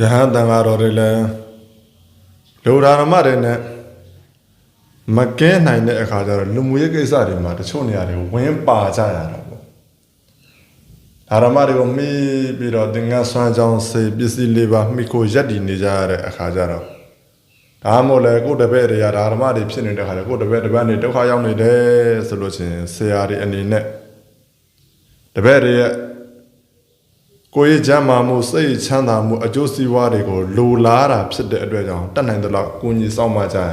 ယဟန်တန်ဃာတော်တွေလည်းလူဓမ္မတွေနဲ့မကဲနိုင်တဲ့အခါကျတော့လူမှုရေးကိစ္စတွေမှာတချို့နေရာတွေဝင်ပါကြရတာပေါ့ဓမ္မတွေကိုမိပြီးတော့သင်္ကန်းဆွမ်းကြောင်းစေပစ္စည်းလေးပါမိကိုရက်တည်နေကြရတဲ့အခါကျတော့ဒါမှမဟုတ်လေကိုယ်တပည့်တွေကဓမ္မတွေဖြစ်နေတဲ့အခါကျကိုယ်တပည့်တစ်ပတ်နေဒုက္ခရောက်နေတယ်ဆိုလို့ချင်းဆရာတွေအနေနဲ့တပည့်တွေရဲ့ ကိုယ်ရဲ့ကျမ်းမာမှုစိတ်ချမ်းသာမှုအကျိုးစီးပွားတွေကိုလိုလားတာဖြစ်တဲ့အတွက်ကြောင့်တတ်နိုင်သလောက်ကိုကြီးစောင့်မကြရ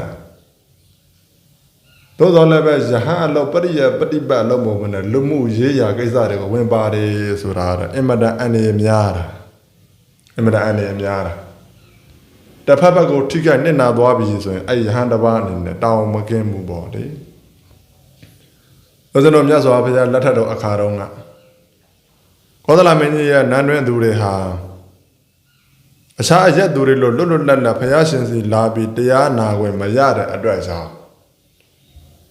သို့တော်လည်းပဲယဟန်အလုပ်ပရိယပฏิပတ်အလုပ်မဟုတ်ဘဲနဲ့လူမှုရေးရာကိစ္စတွေကိုဝင်ပါတယ်ဆိုတာကအင်မတန်အနေများတာအင်မတန်အနေများတာတစ်ဖက်ဘက်ကိုထိခိုက်နစ်နာသွားပြီဆိုရင်အဲ့ယဟန်တစ်ပါးအနေနဲ့တောင်းမကင်းမှုပေါ့လေဘုရားတော်မြတ်စွာဘုရားလက်ထက်တော်အခါတုန်းက ကောသလမင်းကြီးရဲ့နန်းတွင်းသူတွေဟာအခြားအရက်သူတွေလိုလွတ်လွတ်လပ်လပ်ဖယားရှင်စီလာပြီးတရားနာခွင့်မရတဲ့အတွက်ကြောင့်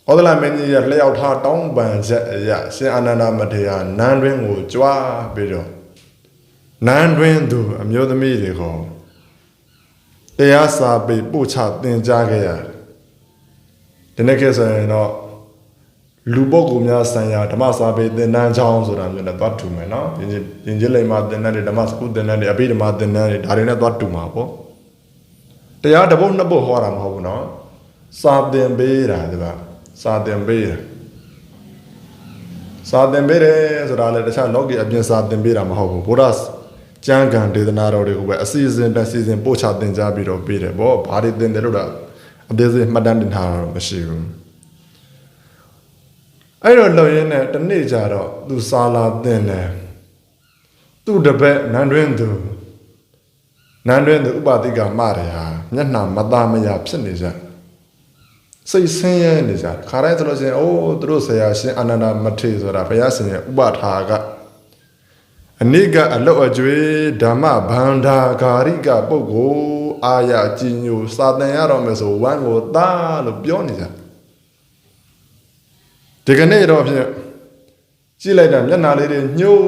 ကောသလမင်းကြီးရဲ့လျှောက်ထားတောင်းပန်ချက်အရာရှင်အာနန္ဒမထေရနန်းတွင်းကိုကြွားပြီးတော့နန်းတွင်းသူအမျိုးသမီးတွေကိုတရားစာပေပို့ချသင်ကြားခဲ့ရတယ်ဒီနေ့ခေတ်ဆိုရင်တော့ လူပုဂ္ဂိုလ်များဆိုင်ရာဓမ္မစာပေသင်တန်းချောင်းဆိုတာမျိုးနဲ့သွားတူမယ်နော်။ယဉ်ကျေးယဉ်ကျေးလိမ္မာသင်တန်းတွေဓမ္မစကုသင်တန်းတွေအဘိဓမ္မာသင်တန်းတွေဒါတွေနဲ့သွားတူမှာပေါ့။တရားတစ်ပုဒ်နှစ်ပုဒ်ဟောတာမဟုတ်ဘူးနော်။စာသင်ပေးတာဒီပါစာသင်ပေးတာစာသင်ပေးတယ်ဆိုတာလည်းတခြားလောကီအပြင်စာသင်ပေးတာမဟုတ်ဘူး။ဘုရားကျမ်းဂန်ဒေသနာတော်တွေကိုပဲအစီအစဉ်တစီစဉ်ပို့ချသင်ကြားပြီးတော့ပေးတယ်ပေါ့။ဘာတွေသင်တယ်လို့တော့အသေးစိတ်မှတ်တမ်းတင်ထားတာတော့မရှိဘူး။ အဲ့တော့လုံရင်းနဲ့တနေ့ကြတော့သူစာလာတင်တယ်သူ့တပည့်နန်းတွင်းသူနန်းတွင်းသူဥပတိကမရဟာမျက်နှာမသားမရဖြစ်နေကြစိတ်ဆင်းရဲနေကြခါတိုင်းဆိုလို့ရှိရင်အိုးသူတို့ဆရာရှင်အာနန္ဒမထေရဆိုတာဘုရားရှင်ရဲ့ဥပထာကအနိကအလုတ်အကျွေးဓမ္မဗန္ဓာဂာရိကပုဂ္ဂိုလ်အာရကြီးညိုစာသင်ရတော့မယ်ဆိုဝမ်းကိုသားလို့ပြောနေကြတယ် ဒီကနေ့တော့ဖြင့်ကြည့်လိုက်တာမျက်နှာလေးတွေညှိုး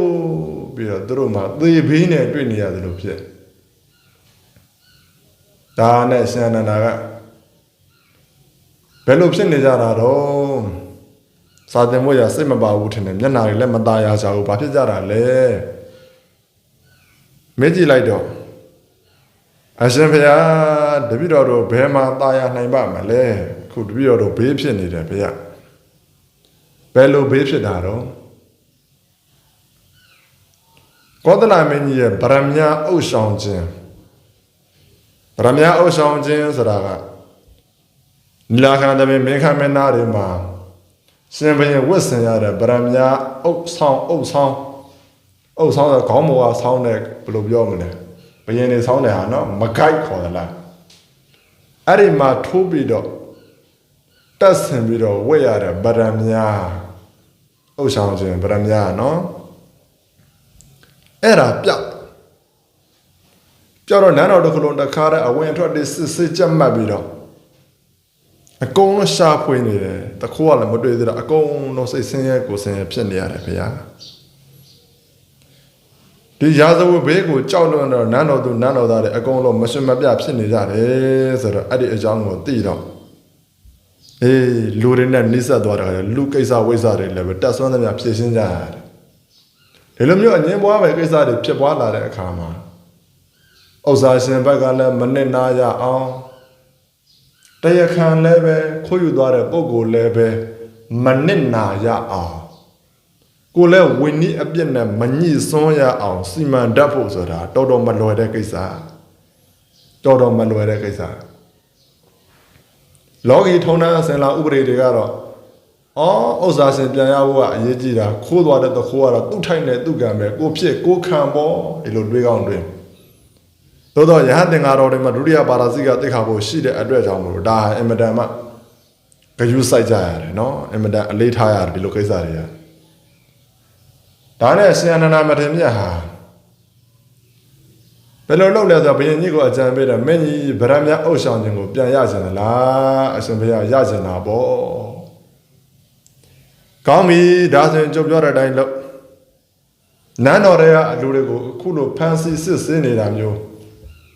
ပြီးတော့သူတို့မှသေဘေးနဲ့တွေ့နေရတယ်လို့ဖြစ်ဒါနဲ့ရှင်နန္ဒာကဘယ်လိုဖြစ်နေကြတာတော့စာသင်ဖို့ရစိတ်မပါဘူးထင်တယ်မျက်နှာတွေလည်းမตายရကြဘူးဘာဖြစ်ကြတာလဲမေးကြည့်လိုက်တော့အရှင်ဘုရားတပည့်တော်တို့ဘယ်မှာตายရနိုင်ပါမလဲခုတပည့်တော်တို့ဘေးဖြစ်နေတယ်ဘုရား ဘယ်လိုဘေးဖြစ်တာတော့ကောသလမင်းကြီးရဲ့ဗရမညာအုပ်ဆောင်ခြင်းဗရမညာအုပ်ဆောင်ခြင်းဆိုတာကနီလာခံတပင်မင်းခမင်းသားတွေမှာရှင်ဘုရင်ဝတ်ဆင်ရတဲ့ဗရမညာအုပ်ဆောင်အုပ်ဆောင်အုပ်ဆောင်ကခေါင်းမောကဆောင်းတဲ့ဘယ်လိုပြောမလဲဘုရင်တွေဆောင်းတယ်ဟာနော်မကိုက်ခေါ်သလားအဲ့ဒီမှာထိုးပြီးတော့တက်ဆင်ပြီးတော့ဝတ်ရတဲ့ဗရမညာ အုပ်ဆောင်ခြင်းဗရမ ्या နော်အဲ့ဒါပြောက်ပြောက်တော့နန်းတော်တစ်ခုလုံးတစ်ခါတည်းအဝင်အထွက်တွေစစ်စစ်ကြက်မှတ်ပြီးတော့အကုန်လုံးရှာဖွေနေတယ်တခိုးကလည်းမတွေ့သေးတော့အကုန်လုံးစိတ်ဆင်းရဲကိုယ်ဆင်းရဲဖြစ်နေရတယ်ဗျာဒီရာဇဝဘေးကိုကြောက်လွန်းတော့နန်းတော်သူနန်းတော်သားတွေအကုန်လုံးမရှင်မပြဖြစ်နေကြတယ်ဆိုတော့အဲ့ဒီအကြောင်းကိုသိတော့ အေးလူတွေနဲ့နှိစက်သွားတာလေလူကိစ္စဝိစ္စတွေလည်းပဲတက်ဆွမ်းသမျှဖြည့်ရှင်းကြရတယ်ဒီလိုမျိုးအငင်းပွားပဲကိစ္စတွေဖြစ်ပွားလာတဲ့အခါမှာဥစ္စာရှင်ဘက်ကလည်းမနစ်နာရအောင်တရားခံလည်းပဲခိုးယူသွားတဲ့ပုံကိုယ်လည်းပဲမနစ်နာရအောင်ကိုယ်လည်းဝိနည်းအပြစ်နဲ့မညှိစွန်းရအောင်စီမံတတ်ဖို့ဆိုတာတော်တော်မလွယ်တဲ့ကိစ္စတော်တော်မလွယ်တဲ့ကိစ္စ လောကီထုံတန်းအစင်လာဥပဒေတွေကတော့အော်ဥစ္စာရှင်ပြန်ရဖို့ကအရေးကြီးတာခိုးသွားတဲ့သခိုးကတော့သူ့ထိုင်တဲ့သူ့ကံပဲကိုဖြစ်ကိုခံပေါ့ဒီလိုတွေးကောင်းတွေးသို့တော့ရဟန်းသင်္ဃာတော်တွေမှာဒုတိယပါရစီကသိခါဖို့ရှိတဲ့အတွက်ကြောင့်မလို့ဒါအင်မတန်မှဂယုစိုက်ကြရတယ်နော်အင်မတန်အလေးထားရတယ်ဒီလိုကိစ္စတွေကဒါနဲ့ရှင်အနန္ဒမထေရမြတ်ဟာ ဘယ်လိုလုပ်လဲဆိုတော့ဘုရင်ကြီးကိုအကြံပေးတယ်မင်းကြီးဗရမ ्या အုပ်ဆောင်ခြင်းကိုပြန်ရခြင်းလားအရှင်ဘုရားရခြင်းတာပေါ့ကောင်းပြီဒါဆိုရင်ကြုံပြောတဲ့အတိုင်းလုပ်နန်းတော်တွေကအလူတွေကိုအခုလိုဖန်ဆီးစစ်ဆေးနေတာမျိုး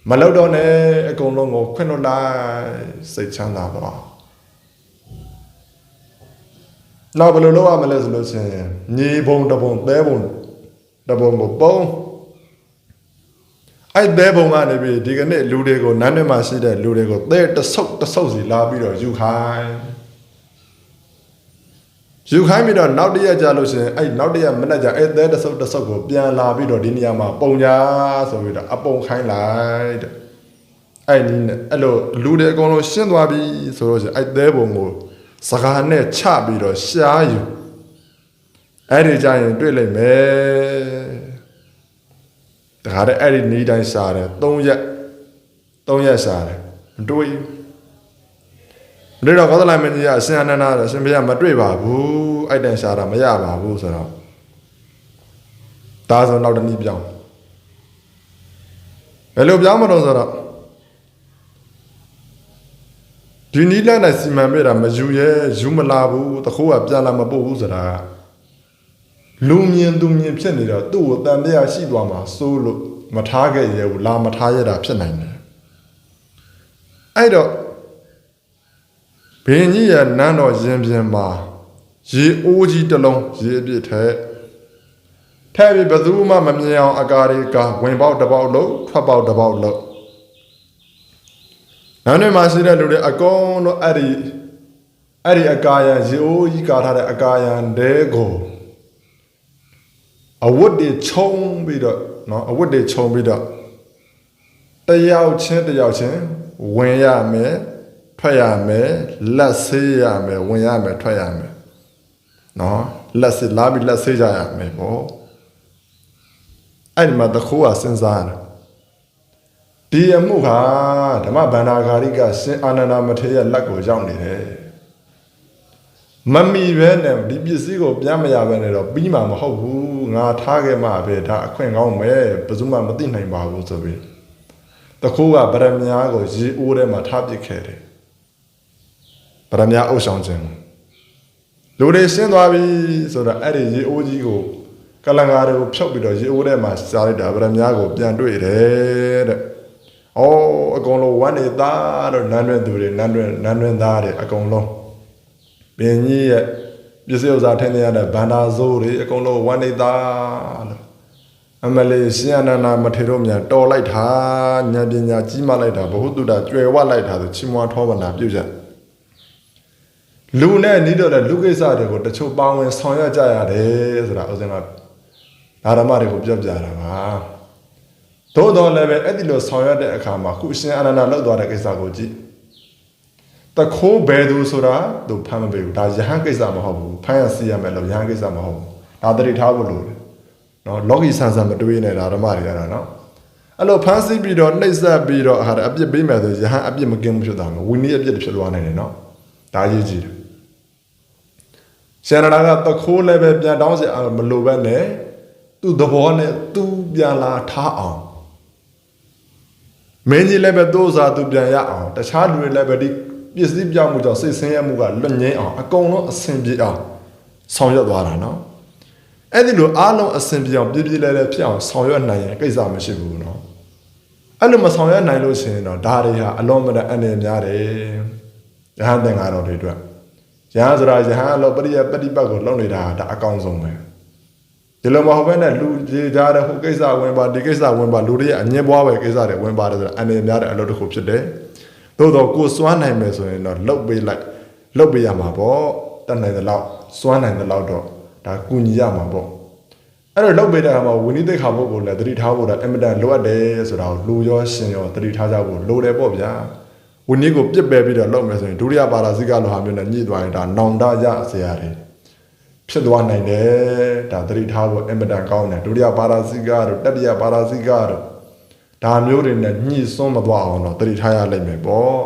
မလောက်တော့နဲ့အကုန်လုံးကိုခွင့်လွှတ်လိုက်စိတ်ချမ်းသာသွားနောက်ဘယ်လိုလုပ်ရမလဲဆိုလို့ရှိရင်ညီဘုံတဘုံသဲဘုံတဘုံကိုပုံ အဲ့သဲဘုံကနေပြီးဒီကနေ့လူတွေကိုနန်းထဲမှာရှိတဲ့လူတွေကိုသဲတဆုပ်တဆုပ်စီလာပြီးတော့ယူခိုင်းယူခိုင်းပြီးတော့နောက်တစ်ရက်ကြာလို့ရှိရင်အဲ့နောက်တစ်ရက်မနေ့ကျအဲ့သဲတဆုပ်တဆုပ်ကိုပြန်လာပြီးတော့ဒီနေရာမှာပုံညာဆိုပြီးတော့အပုံခိုင်းလိုက်တဲ့အဲ့ဒီနဲ့အဲ့လိုလူတွေအကုန်လုံးရှင်းသွားပြီဆိုလို့ရှိရင်အဲ့သဲဘုံကိုစကားနဲ့ချပြီးတော့ရှားယူအဲ့ဒီကြရင်တွေ့လိုက်မယ်တ ခါတည်းအဲ့ဒီနေတိုင်းရှားတယ်၃ရက်၃ရက်ရှားတယ်မတွေ့ဘူးမတွေ့တော့ကောသလမင်းကြီးကအရှင်အနန္ဒာတော့ရှင်ဘုရားမတွေ့ပါဘူးအဲ့တန်ရှားတာမရပါဘူးဆိုတော့ဒါဆိုနောက်တစ်နည်းပြောင်းဘယ်လိုပြောင်းမလို့ဆိုတော့ဒီနီးလန်းနဲ့စီမံပေးတာမယူရဲယူမလာဘူးတခိုးကပြန်လာမပို့ဘူးဆိုတာက လူမြင်သူမြင်ဖြစ်နေတော့သူ့ကိုတန်တရားရှိသွားမှာစိုးလို့မထားခဲ့ရဲဘူးလာမထားရတာဖြစ်နိုင်တယ်အဲ့တော့ဘင်းကြီးရဲ့နန်းတော်ရင်ပြင်မှာရေအိုးကြီးတစ်လုံးရေအပြည့်ထဲထဲပြီးဘယ်သူမှမမြင်အောင်အကာရီကဝင်ပေါက်တစ်ပေါက်လို့ထွက်ပေါက်တစ်ပေါက်လို့နောက်နေ့မှရှိတဲ့လူတွေအကုန်လုံးအဲ့ဒီအဲ့ဒီအကာယံရေအိုးကြီးကာထားတဲ့အကာယံတဲကို အဝတ်တွေခြုံပြီးတော့နော်အဝတ်တွေခြုံပြီးတော့တယောက်ချင်းတယောက်ချင်းဝင်ရမယ်ထွက်ရမယ်လက်ဆေးရမယ်ဝင်ရမယ်ထွက်ရမယ်နော်လက်ဆေးလာပြီးလက်ဆေးကြရမယ်ပေါ့အဲ့ဒီမှာတခုကစဉ်းစားရတယ်ဒီအမှုဟာဓမ္မဗန္ဒာဂါရိကရှင်အာနန္ဒမထေရလက်ကိုရောက်နေတယ် မမီပဲနဲ့ဒီပစ္စည်းကိုပြန်မရပဲနဲ့တော့ပြီးမှာမဟုတ်ဘူးငါထားခဲ့မှပဲဒါအခွင့်ကောင်းပဲဘယ်သူမှမသိနိုင်ပါဘူးဆိုပြီးတခိုးကဗရမညာကိုရေအိုးထဲမှာထားပစ်ခဲ့တယ်ဗရမညာအုပ်ဆောင်ခြင်းလူတွေရှင်းသွားပြီဆိုတော့အဲ့ဒီရေအိုးကြီးကိုကလန်ကာတွေကိုဖြုတ်ပြီးတော့ရေအိုးထဲမှာစားလိုက်တာဗရမညာကိုပြန်တွေ့တယ်တဲ့အော်အကုန်လုံးဝမ်းနေတာတော့နန်းတွင်သူတွေနန်းတွင်နန်းတွင်သားတဲ့အကုန်လုံး ဘင်းကြီးရဲ့ပစ္စည်းဥစ္စာထင်းနေရတဲ့ဗန္ဒာဇိုးတွေအကုန်လုံးဝမ်းနေသားလို့အမလေးရှင်အနန္ဒမထေရတို့မြန်တော်လိုက်တာဉာဏ်ပညာကြီးမလိုက်တာဘ ഹു တုတကျွယ်ဝလိုက်တာဆိုချီးမွားထောပနာပြုကြလူနဲ့နီးတော့တဲ့လူကိစ္စတွေကိုတချို့ပါဝင်ဆောင်ရွက်ကြရတယ်ဆိုတာဥစဉ်ကဓမ္မတွေကိုပြောပြတာပါသို့တော်လည်းပဲအဲ့ဒီလိုဆောင်ရွက်တဲ့အခါမှာခုရှင်အနန္ဒလောက်သွားတဲ့ကိစ္စကိုကြည့် တခိုးဘယ်သူဆိုတာသူဖမ်းမပေးဘူးဒါယဟန်ကိစ္စမဟုတ်ဘူးဖမ်းရစီရမယ်လို့ယဟန်ကိစ္စမဟုတ်ဘူးဒါတတိထားဖို့လိုတယ်နော်လောကီဆန်ဆန်မတွေးနေတာဓမ္မတွေရတာနော်အဲ့လိုဖမ်းဆီးပြီးတော့နှိပ်စက်ပြီးတော့ဟာအပြစ်ပေးမယ်ဆိုယဟန်အပြစ်မကင်းဘူးဖြစ်သွားမှာဝိနည်းအပြစ်ဖြစ်သွားနိုင်တယ်နော်ဒါရေးကြည့်တယ်ရှင်ရတာကတခိုးလည်းပဲပြန်တောင်းစီမလိုပဲနဲ့သူ့သဘောနဲ့သူပြန်လာထားအောင်မင်းကြီးလည်းပဲသိုးစားသူပြန်ရအောင်တခြားလူတွေလည်းပဲဒီ ပစ္စည်းပြောင်းမှုကြောင့်စိတ်ဆင်းရဲမှုကလွတ်ငင်းအောင်အကုန်လုံးအဆင်ပြေအောင်ဆောင်ရွက်သွားတာနော်အဲ့ဒီလိုအားလုံးအဆင်ပြေအောင်ပြည့်ပြည့်လဲလဲဖြစ်အောင်ဆောင်ရွက်နိုင်ရင်ကိစ္စမရှိဘူးနော်အဲ့လိုမဆောင်ရွက်နိုင်လို့ရှိရင်တော့ဒါတွေဟာအလုံးမတအနေများတယ်ရဟန်းသင်္ကာတော်တွေအတွက်ရဟန်းဆိုတာရဟန်းအလောပရိယပฏิပတ်ကိုလုပ်နေတာဒါအကောင်းဆုံးပဲဒီလိုမဟုတ်ဘဲနဲ့လူကြီးကြတဲ့ဟိုကိစ္စဝင်ပါဒီကိစ္စဝင်ပါလူတွေရဲ့အငင်းပွားပဲကိစ္စတွေဝင်ပါတယ်ဆိုတာအနေများတဲ့အလုပ်တစ်ခုဖြစ်တယ် သို့တော့ကိုစွမ်းနိုင်မယ်ဆိုရင်တော့လှုပ်ပေးလိုက်လှုပ်ပေးရမှာပေါ့တတ်နိုင်တဲ့လောက်စွမ်းနိုင်တဲ့လောက်တော့ဒါကူညီရမှာပေါ့အဲ့တော့လှုပ်ပေးတဲ့အခါမှာဝိနည်းသိက္ခာဘုတ်ကိုလည်းတတိထားဖို့တော့အင်မတန်လိုအပ်တယ်ဆိုတာကိုလူရောရှင်ရောတတိထားကြဖို့လိုတယ်ပေါ့ဗျာဝိနည်းကိုပြစ်ပယ်ပြီးတော့လှုပ်မယ်ဆိုရင်ဒုတိယပါရာဇိကလိုဟာမျိုးနဲ့ညှိသွားရင်ဒါနောင်တရစရာတွေဖြစ်သွားနိုင်တယ်ဒါတတိထားဖို့အင်မတန်ကောင်းတယ်ဒုတိယပါရာဇိကတို့တတိယပါရာဇိကတို့ ဒါမျိုးတွေနဲ့ညှိစွန်းမသွားအောင်တော့တတိထားရလိမ့်မယ်ပေါ့